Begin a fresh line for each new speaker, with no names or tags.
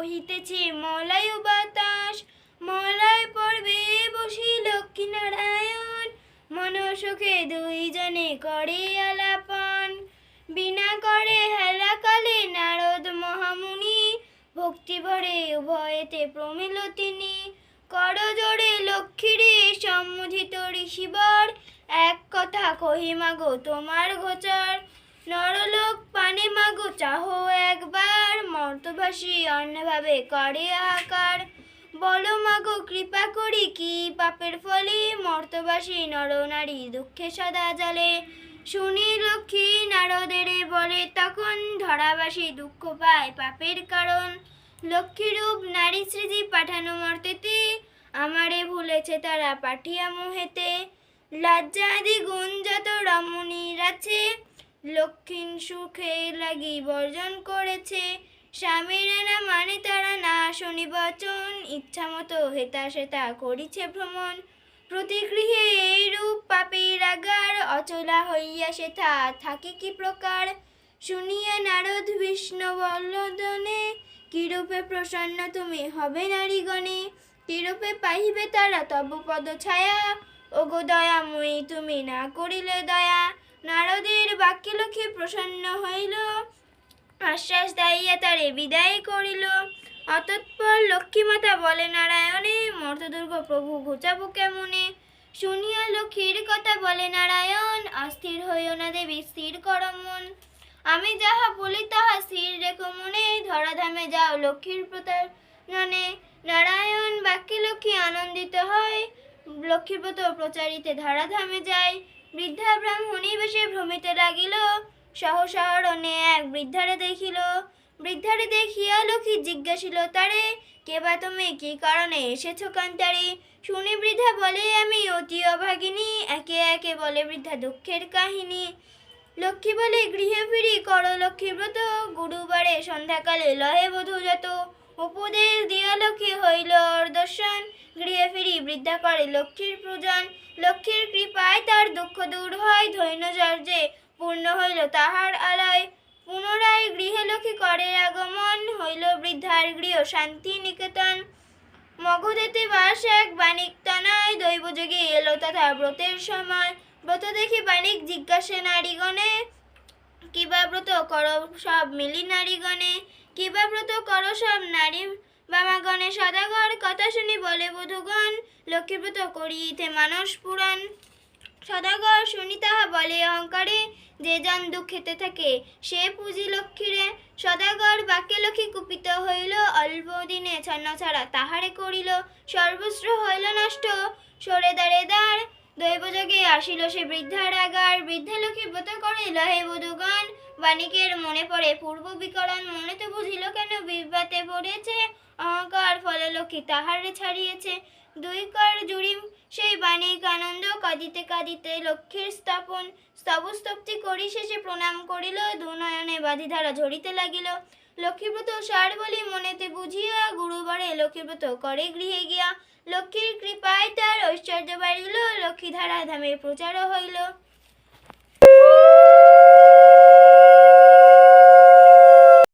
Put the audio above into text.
বহিতেছে মলায় বাতাস, মলায় পড়বে বসি লক্ষ্মীনারায়ণ মনসুখে দুইজনে করে আলাপন। বিনা করে হেলাকালে নারদ মহামুনি, ভক্তি ভরে উভয়েতে প্রমিল তিনি। করজোড়ে লক্ষ্মীরে সম্মোধিত ঋষিবর, এক কথা কহি মাগো তোমার গোচর। নরলোক পানে মাগো, চাহো একবার। মর্তবাসী অন্যভাবে করে আকার বলো মাগো, কৃপা করি কি পাপের ফলে? মর্তবাসী নরনারী দুঃখে সদা জালে শুনি লক্ষ্মী নারদের বলে, তখন ধরাবাসী দুঃখ পায় পাপের কারণ। লক্ষ্মীরূপ নারী স্মৃতি পাঠানো মর্তেতে, আমারে ভুলেছে তারা পাঠিয়া মোহেতে। লজ্জাদি গুণ যত রমণীর আছে লক্ষ্মীন সুখে লাগি বর্জন করেছে। স্বামীরা না মানে তারা না শনি বচন, ইচ্ছা মতো হেতা সেতা করিছে ভ্রমণ। প্রতিগৃহে এই রূপ পাপের আগার, অচলা হইয়া সেথা থাকে কি প্রকার? শুনিয়া নারদ বিষ্ণু বল্লদনে কিরূপে প্রসন্ন তুমি হবে নারীগণে? কিরূপে পাইবে তারা তব পদ ছায়া? ওগো দয়াময়ী তুমি না করিলে দয়া। নারদের বাক্যে লক্ষ্মী প্রসন্ন হইল। আশ্বাস দাইয়া তারে বিদায় করিল। অতঃপর লক্ষ্মীমাতা বলে, নারায়ণে, মর্তদুর্গ প্রভু ঘুচাবো কেমনে? শুনিয়া লক্ষ্মীর কথা বলে, নারায়ণ, অস্থির হইও না দেবী, স্থির কর মন। আমি যাহা বলি তাহা স্থির রেখো মনে, ধরাধামে যাও লক্ষ্মীর প্রতারণে নারায়ণ বাক্যে লক্ষ্মী আনন্দিত হয়। লক্ষ্মীব্রত প্রচারিতে ধরাধামে যায় বৃদ্ধা ব্রাহ্মণী বেশে ভ্রমিতে লাগিল। সহসরণে এক বৃদ্ধারে দেখিল। বৃদ্ধারে দেখিয়া লক্ষ্মী জিজ্ঞাসিল, তারে, কে বা তুমি? কি কারণে এসেছ কান্তারে? শুনি বৃদ্ধা বলে, আমি অতি অভাগিনী। একে একে বলে বৃদ্ধা, দুঃখের কাহিনী। লক্ষ্মী বলে, গৃহে ফিরি, কর লক্ষ্মী ব্রত গুরুবারে সন্ধ্যাকালে লহে বধূ যত। উপদেশ দিয়া লক্ষ্মী হইল ফিরি বৃদ্ধা করে, লক্ষ্মীর পূজন, লক্ষ্মীর কৃপায় তার দুঃখ দূর হয় ধৈর্যচর্যে পূর্ণ হইল তাহার আলয়। পুনরায় গৃহে লক্ষ্মী করে আগমন, হইল বৃদ্ধার গৃহ শান্তি নিকেতন মগধেতে বাস এক বাণিক তনায় দৈবযোগে এলো তথা ব্রতের সময়। ব্রত দেখি বাণিক জিজ্ঞাসে নারীগণে কিবা ব্রত কর সব মিলি নারীগণে? কিবা ব্রত কর সব নারী বামাগণে সদাগর কথা শুনি বলে বধূগণ, লক্ষ্মীব্রত করিতে মানস পুরাণ। সদাগর শুনি তাহা বলে অহংকারে, যে জন দুঃখেতে থাকে, সে পুঁজি লক্ষ্মীরে। সদাগর বাক্যে লক্ষ্মী কুপিত হইল, অল্প দিনে ছন্ন ছাড়া তাহারে করিল। সর্বস্ব হইল নষ্ট, সরে দাঁড়ে দাঁড়। দৈবযোগে আসিল সে বৃদ্ধার আগার। বৃদ্ধা লক্ষ্মী ব্রত করিল, হে বধূগণ, বাণিকের মনে পড়ে পূর্ব বিকরণ। মনে তো বুঝিল কেন বিবাতে পড়েছে? অহংকার ফলে লক্ষ্মী তাহারে ছাড়িয়েছে। দুই কর জুড়ি সেই বাণিক আনন্দ কাঁদিতে কাঁদিতে লক্ষ্মীর স্থাপন স্তবস্তপ্তি করি শেষে প্রণাম করিল, দুনয়নে বাধিধারা ঝরিতে লাগিল। লক্ষ্মীব্রত সার বলি মনেতে বুঝিয়া গুরুবারে লক্ষ্মীব্রত করে গৃহে গিয়া। লক্ষ্মীর কৃপায় তার ঐশ্বর্য বাড়িল, লক্ষ্মীধারা ধামে প্রচারও হইল।